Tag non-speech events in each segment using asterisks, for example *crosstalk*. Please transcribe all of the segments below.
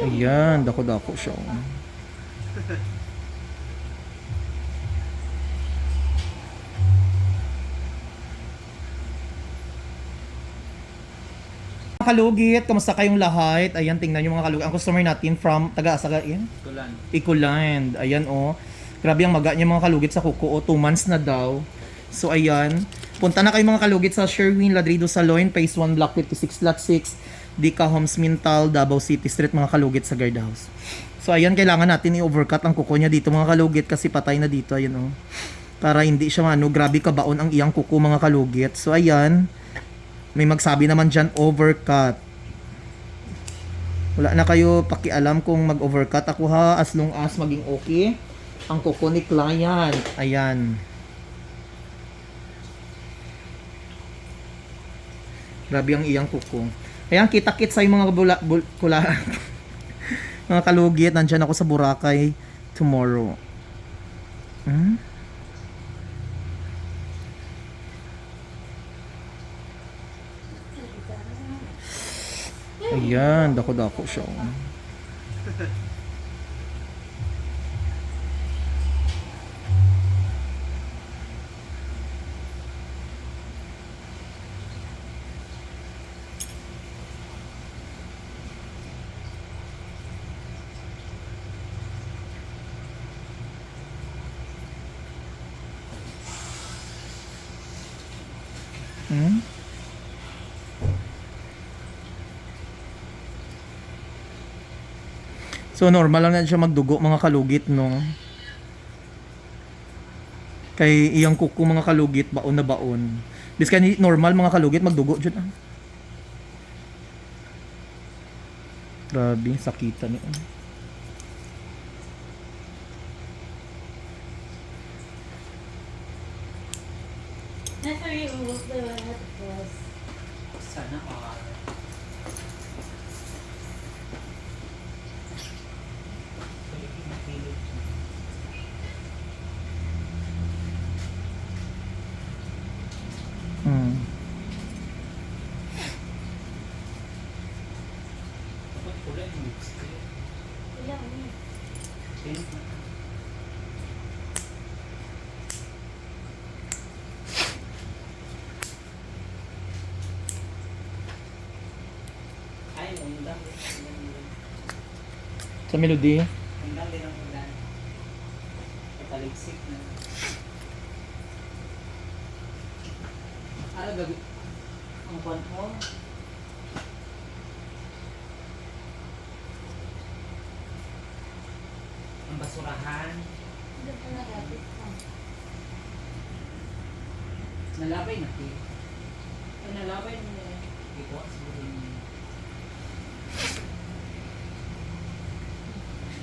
Ayan, dako-dako siya. oh. Mga kalugit, kamusta kayong lahat? Ayan, tingnan yung mga kalugit. Ang customer natin from taga-asaga, yan? Tulan. Ecoland. Ayan, oh. Grabe ang maga niya mga kalugit sa kuko. Oh, two months na daw. So, ayan. Punta na kayo mga kalugit sa Sherwin Ladrido Saloon, Phase 1, Block 56, Lot 6, Dika Homes Mintal, Davao City Street, mga kalugit sa guard house. So, ayan, kailangan natin i-overcut ang kuko niya dito mga kalugit kasi patay na dito. Ayan, oh. Para hindi siya ano, grabe kabaon ang iyang kuko mga kalugit. So, ayan. May magsabi naman dyan, overcut. Wala na kayo pakialam kung mag-overcut ako ha, as long as maging okay ang kuko ni client. Ayan. Grabe ang iyang kuko. Ayan, kita-kit sa mga bula, bul, kula, *laughs* mga kalugit. Nandyan ako sa Boracay tomorrow. Hmm? Ayan, dako-dako siya. Hmm? So normal lang na siya magdugo mga kalugit no. Kay iyang kuko mga kalugit baon na baon. Bis kani normal mga kalugit magdugo jud. ah. Grabe, sakitan niya. That's where. Ini. Sa melody. Undang din ang ulan. Kataliksik na. Ano gabi? Ang kwan? Ang basurahan. Hindi pa nagapit ka. Nalabay na ti. Ay, nalabay na. Ito, siguro.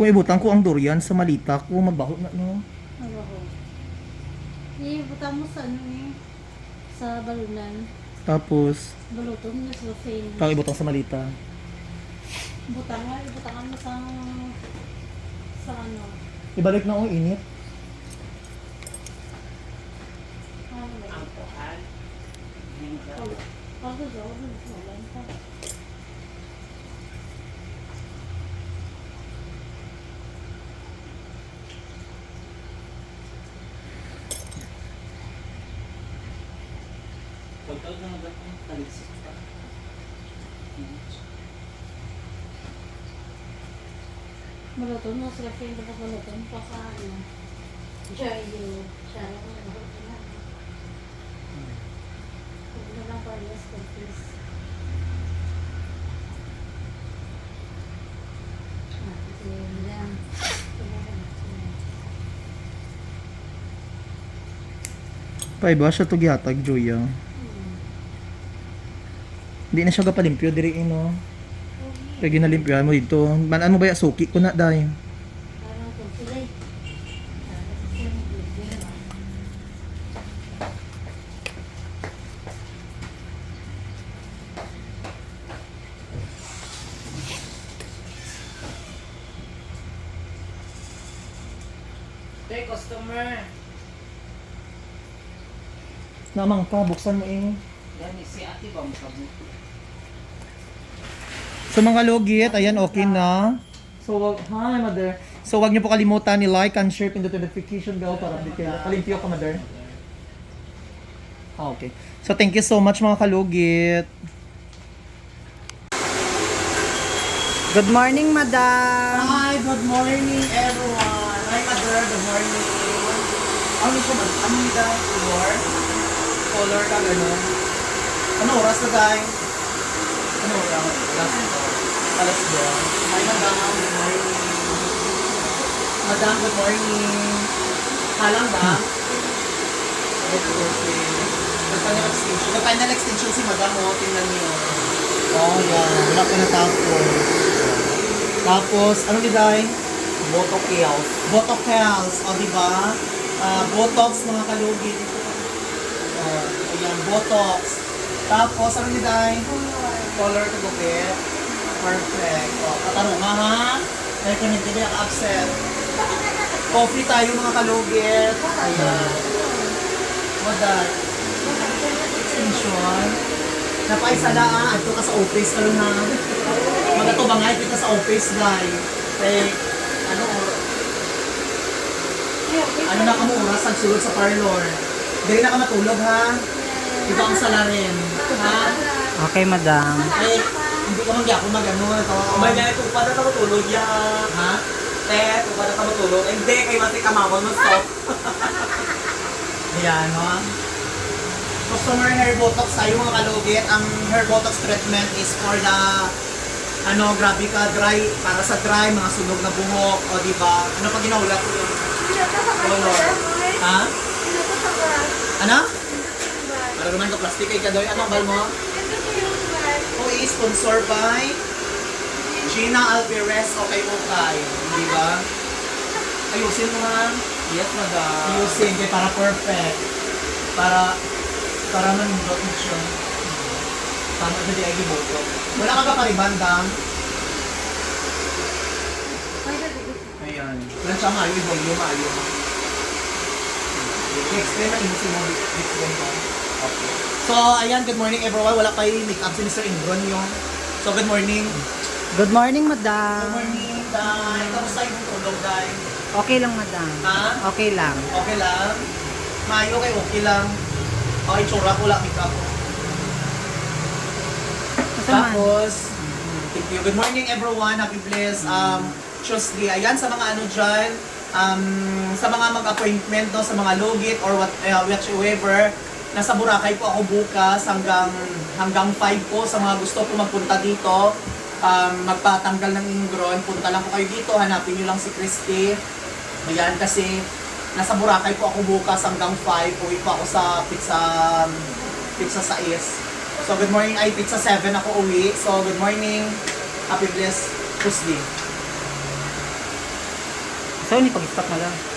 Kung ibutan ko ang durian sa malita ko, magbaho na no. Eh, buta mo sa ano eh. Sa balunan. Tapos, Baluton niya sa fan. pag ibutang sa malita. Butang nga, butangan mo sa sa ano. Ibalik na ang init. Ano ba? Ang kuhan. Yung Oh, Pagod daw, wala pa. Pagtawag na nga ang taliksik pa. Baluton mo pa sa ano. Joy you. Siya lang ang baluton na. parehas ko, please. Yun lang. Pay ba siya to gihatag Joya? Hindi na siya gapalimpyo diri ino. Kaya ginalimpyoan mo dito. Manan mo ba ya suki ko na dai. Eh. Hey, customer. Namang ka buksan mo eh. Yan, si ate ba mo kabuto? So mga logit, ayan okay na. So wag, hi mother. So wag niyo po kalimutan ni like and share pin the notification bell para update kayo. Kalimpyo ka mother. Ah, okay. So thank you so much mga kalugit. Good morning, madam. Hi, good morning everyone. Hi mother, good morning. Ano siya man? Ano yung color? Color ka gano'n? Ano oras na tayo? Ano oras? Alas Alas doon. Hi madam, good morning. Madam, good morning. Halang ba? Okay, okay. Nagpanel extension. Nagpanel extension si madam, oh. Tingnan niyo. Oh, yan. Wala pa natapos. Tapos, ano ni Day? Boto kills. Botox, o di ba? Ah, Botox mga kalugi. Oh, ayan, Botox. Tapos, ano ni Day? Color to gupit. Perfect. O, katanong nga ha? Dahil kung hindi absent. Coffee tayo mga kalugit. Ayan. Maday. Extension. Napaisa na ah. Ato ka sa office ka lang ha. Magatubangay kita sa office, guys. Eh, ano, ano na kamo oras ang sulod sa parlor. Dili na ka matulog ha. Iba ang salarin. Okay, madam. Ay, hindi ka magyako magano. May nga kung paano ka matulog ya. Ha? Te, kung paano ka matulog. Eh, Hindi, kay Mati Kamamon mo stop. *laughs* Ayan, no? Customer hair botox tayo mga kalugit. Ang hair botox treatment is for the ano, grabe ka, dry, para sa dry, mga sunog na buhok, o di ba? Ano pa ginaulat ko yung color? Ha? Ano? Para naman ka plastic kay Kadoy. Ano bal mo? Who is sponsored by Gina Alvarez o kay Okay. Di ba? Ayusin mo ha. Yes, madam. Ayusin kay para perfect. Para para man dot siya. Tama sa di ay giboto. Wala ka ba paribandang? Ayan. Plan siya maayo, volume maayo. Explain na inusin mo explain ko. Okay. So, ayan, good morning everyone. Wala pa yung make-up si Mr. Ingron yung. So, good morning. Good morning, Good madam. morning, Day. Kamusta yung tulog, Day? Okay lang, madam. Ha? Okay lang. Okay lang? Mayo kay okay lang. Okay, tsura ko lang make-up. Kasama. Tapos, thank you. Good morning everyone. Happy blessed um, Tuesday. Ayan, sa mga ano dyan, um, sa mga mag-appointment, no, sa mga logit or what, uh, whatsoever, nasa Boracay po ako bukas hanggang hanggang 5 po sa mga gusto po magpunta dito. Um, magpatanggal ng ingron, punta lang po kayo dito, hanapin nyo lang si Christy. Ayan, kasi nasa Boracay po ako bukas hanggang 5. Uwi pa ako sa pizza, pizza sa is. So, good morning. Ay, pizza 7 ako uwi. So, good morning. Happy blessed Tuesday. So, ni pag-stop na lang.